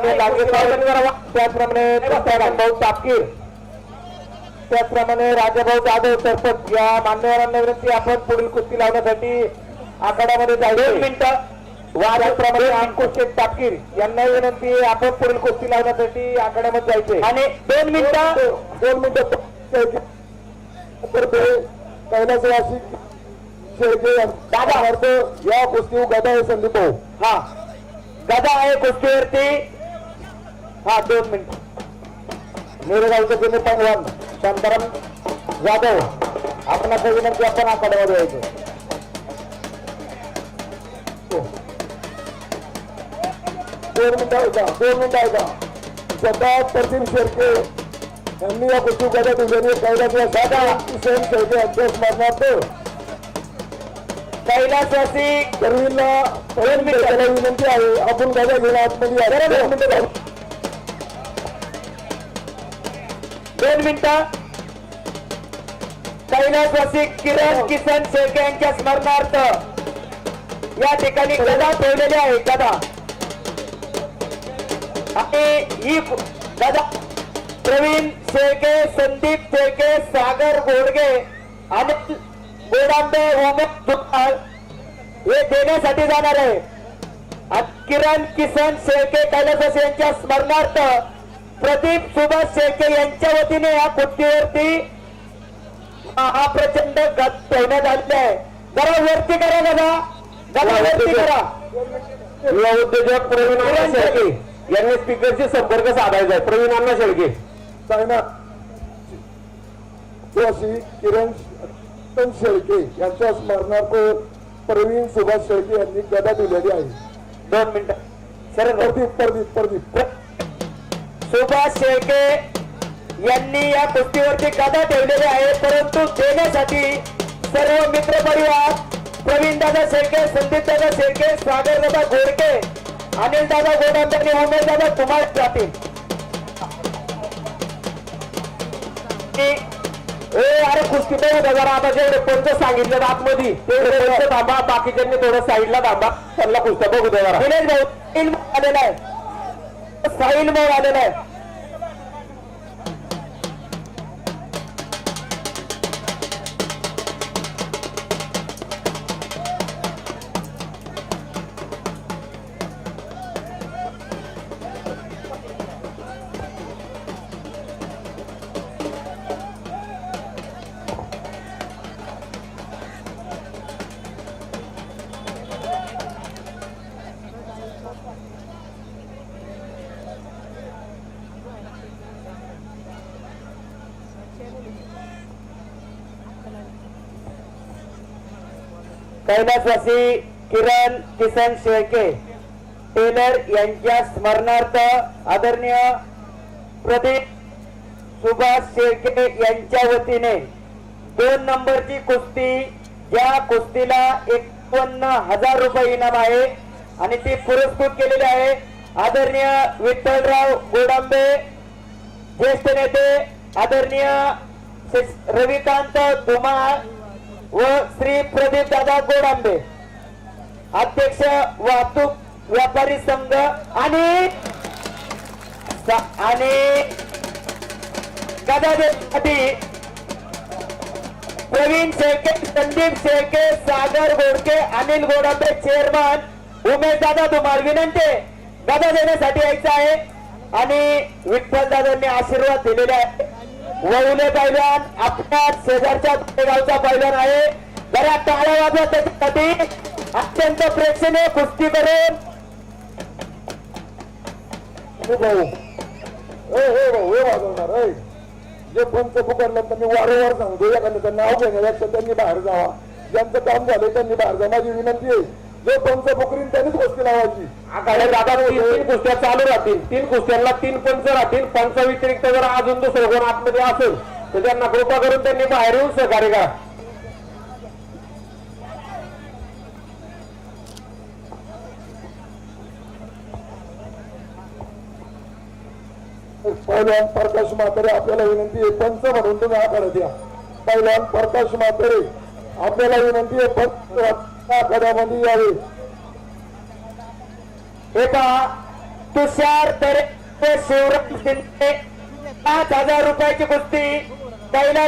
मान्य लागे त्याचप्रमाणे भाऊ तापकीर त्याचप्रमाणे राजाभाऊ जाधव सरपंच. या मान्यवरांना विनंती आपण पुढील कुस्ती लावण्यासाठी आखाड्यामध्ये जायचं दोन मिनिटं. त्याचप्रमाणे अंकुश शेठ तापकीर यांना विनंती आपण पुढील कुस्ती लावण्यासाठी आखाड्यामध्ये जायचे आणि दोन मिनिटं. दोन मिनिटं. कैलासवासी दादा. या कुस्ती गदा आहे संदीप भाऊ हा. गदा आहे कुस्तीवरती हा दोन मिनिट. निरगावचं जुने पैलवान शांताराम जाधव आपणाचा विनंती आपण आखाड्यामध्ये यायचं. दोन मिनिटं ऐका दोन मिनिटं ऐका सध्या प्रतीम शेळके यांनी या कुस्ती गदा दिल्याने कैलासवासी सेम शेळके यांच्या स्मरणार्थ कैलासवासी गर्वींना विनंती आहे. आपण गदा घेऊन आतमध्ये दोन मिनिटं. कैलासवासी किरण किसन शेळके यांच्या स्मरणार्थ या ठिकाणी गदा ठेवलेली आहे गदा. आणि ही गदा प्रवीण शेळके संदीप शेळके सागर गोडगे आणि गोडांबे उमेश दुकाळ हे देण्यासाठी जाणार आहे. किरण किसन शेळके कैलास यांच्या स्मरणार्थ प्रदीप सुभाष शेळके यांच्या वतीने या कुस्तीवरती हा प्रचंड गत ठेवण्यात आलेला आहे. जरा वरती करा दादा. जरा वरती करा. युवा उद्योजक प्रवीण अण्णा शेळके यांनी स्पीकरशी संपर्क साधायचा आहे. प्रवीण अण्णा शेळके. सायना जोशी किरण किरण शेळके यांच्या स्मरणार्थ प्रवीण सुभाष शेळके यांनी गदा दिलेली आहे. दोन मिनिटं. सर प्रदीप प्रदीप. प्रदीप. सुभाष शेळके यांनी या कुस्तीवरती गदा ठेवलेली आहे परंतु देण्यासाठी सर्व मित्र परिवार प्रवीण दादा शेळके संदीप दादा शेळके सागर दादा घोडके अनिल दादा गोडांबे आणि उमेश दादा कुमार जातील ए अरे कुस्ती जरा आता जेवढे पंच सांगितले आतमध्ये तेवढे पंच थांबा बाकीच्यांनी थोडं साईडला थांबा त्यांना कुस्त्या बघू दे जरा. दिनेश भाऊ आलेला आहे. साहिल मोड आलेला आहे. कैलासवासी किरण किसन शेळके टेलर यांच्या स्मरणार्थ आदरणीय प्रदीप सुभाष शेळके यांच्या वतीने दोन नंबरची कुस्ती या कुस्तीला एकावन्न हजार रुपये इनाम आहे आणि ती पुरस्कृत केलेली आहे आदरणीय विठ्ठलराव गोडांबे ज्येष्ठ नेते आदरणीय रविकांत धुमाळ व श्री प्रदीप दादा गोडांबे अध्यक्ष वाहतूक व्यापारी संघ आणि आणि गदादेसाठी प्रवीण शेळके संदीप शेळके सागर गोडके अनिल गोडांबे चेअरमन उमेश दादा तुम्हाला विनंती गदा देण्यासाठी यायचं आहे आणि विठ्ठल दादांनी आशीर्वाद दिलेले आहे. वळुले पैलवान आपल्या शेजारच्या गावचा पैलवान आहे. जरा टाळ्या वाजवा त्याच्यासाठी. अत्यंत प्रेक्षणीय कुस्ती करून. हो, भाऊ. ए हे भाऊ हे वाजवणार ए. जे पंच पुकारलं त्यांनी वारंवार सांगतो एखाद्याचं नाव घेण्यापेक्षा त्यांनी बाहेर जावा. ज्यांचं काम झालं त्यांनी बाहेर जा माझी विनंती आहे जो पंच पोखरीन त्यांनीच गोष्टी लावायची. दादा तीन तीन कुस्त्या चालू राहतील. तीन कुस्त्यांना तीन पंच राहतील. पंच व्यतिरिक्त जर अजून दुसरं कोण आतमध्ये असेल तर त्यांना कृपा करून त्यांनी बाहेर येऊन सहकार्य करा. पहिल्यान प्रकाश म्हातारे आपल्याला विनंती आहे पंच म्हणून तुम्ही आकार द्या. पहिल्यान प्रकाश म्हातारे आपल्याला विनंती आहे पंच आखाड्यामध्ये यावे हे पहा तुषार ते शिवराम शिंदे पाच हजार रुपयाची कुस्ती. पहिला